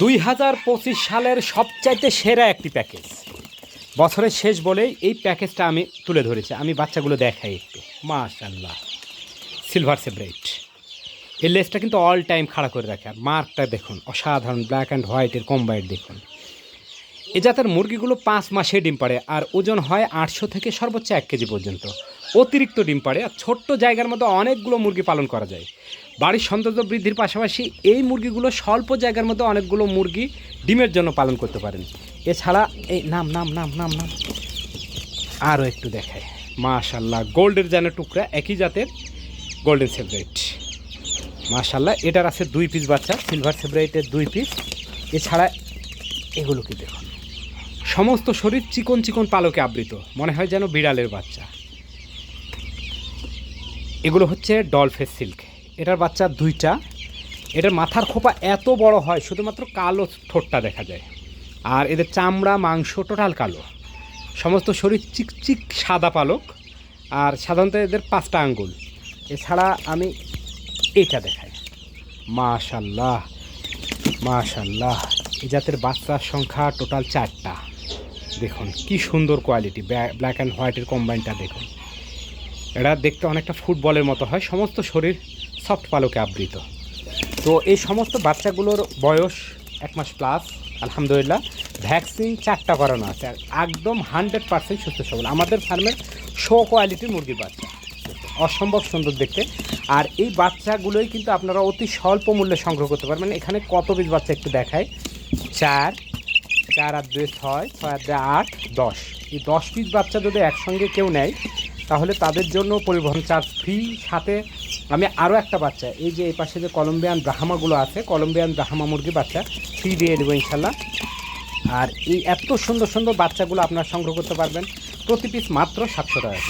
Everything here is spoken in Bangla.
দুই হাজার পঁচিশ সালের সবচাইতে সেরা একটি প্যাকেজ। বছরের শেষ বলেই এই প্যাকেজটা আমি তুলে ধরেছি। আমি বাচ্চাগুলো দেখাই একটু। মাশাল্লাহ সিলভার সেব্রেট এই লেসটা কিন্তু অল টাইম খাড়া করে রাখে। আর মার্কটা দেখুন, অসাধারণ। ব্ল্যাক অ্যান্ড হোয়াইটের কম্বাইট দেখুন। এ জাতের মুরগিগুলো পাঁচ মাসে ডিম পাড়ে, আর ওজন হয় আটশো থেকে সর্বোচ্চ এক কেজি পর্যন্ত। অতিরিক্ত ডিম পাড়ে, আর ছোট্ট জায়গার মধ্যে অনেকগুলো মুরগি পালন করা যায়। বাড়ির সৌন্দর্য বৃদ্ধির পাশাপাশি এই মুরগিগুলো স্বল্প জায়গার মধ্যে অনেকগুলো মুরগি ডিমের জন্য পালন করতে পারেন। এছাড়া এই নাম নাম নাম নাম নাম। আরও একটু দেখায় মাশাল্লাহ, গোল্ডের যেন টুকরা, একই জাতের গোল্ডেন সেপারেট মাশাল্লাহ, এটার আছে দুই পিস বাচ্চা সিলভার সেপারেটের দুই পিস এছাড়া এগুলোকে দেখুন? সমস্ত শরীর চিকন চিকন পালকে আবৃত। মনে হয় যেন বিড়ালের বাচ্চা। এগুলো হচ্ছে ডলফেস সিল্ক। এটার বাচ্চা দুইটা। এটার মাথার খোপা এত বড় হয়, শুধুমাত্র কালো ঠোঁটটা দেখা যায়। আর এদের চামড়া, মাংস টোটাল কালো। সমস্ত শরীর চিকচিক সাদা পালক, আর সাধারণত এদের পাঁচটা আঙ্গুল। এছাড়া আমি এটা দেখাই। মাশাল্লাহ মাশাল্লাহ, এই জাতের বাচ্চার সংখ্যা টোটাল চারটা। দেখুন, কি সুন্দর কোয়ালিটি ব্ল্যাক অ্যান্ড হোয়াইটের কম্বাইনটা দেখুন। এরা দেখতে অনেকটা ফুটবলের মতো হয়, সমস্ত শরীর সফট পালকে আবৃত। তো এই সমস্ত বাচ্চাগুলোর বয়স এক মাস প্লাস আলহামদুলিল্লাহ। ভ্যাকসিন চারটা করানো আছে একদম হান্ড্রেড পার্সেন্ট সুস্থ সবল। আমাদের ফার্মের শো কোয়ালিটির মুরগির বাচ্চা। অসম্ভব সুন্দর দেখতে। আর এই বাচ্চাগুলোই কিন্তু আপনারা অতি স্বল্প মূল্যে সংগ্রহ করতে পারবেন। এখানে কত পিস বাচ্চা একটু দেখায় চার চার আর দুই, ছয় ছয় আর দুই, আট, দশ। এই দশ পিস বাচ্চা যদি একসঙ্গে কেউ নেয়, তাহলে তাদের জন্য পরিবহন চার্জ ফ্রি সাথে আমি আরও একটা বাচ্চা, এই যে এই পাশে যে কলম্বিয়ান ব্রাহ্মাগুলো আছে, কলম্বিয়ান ব্রাহ্মা মুরগি বাচ্চা ফ্রি দিয়ে দেবো ইনশাল্লাহ। আর এই এত সুন্দর সুন্দর বাচ্চাগুলো আপনারা সংগ্রহ করতে পারবেন, প্রতি পিস মাত্র সাতশো টাকা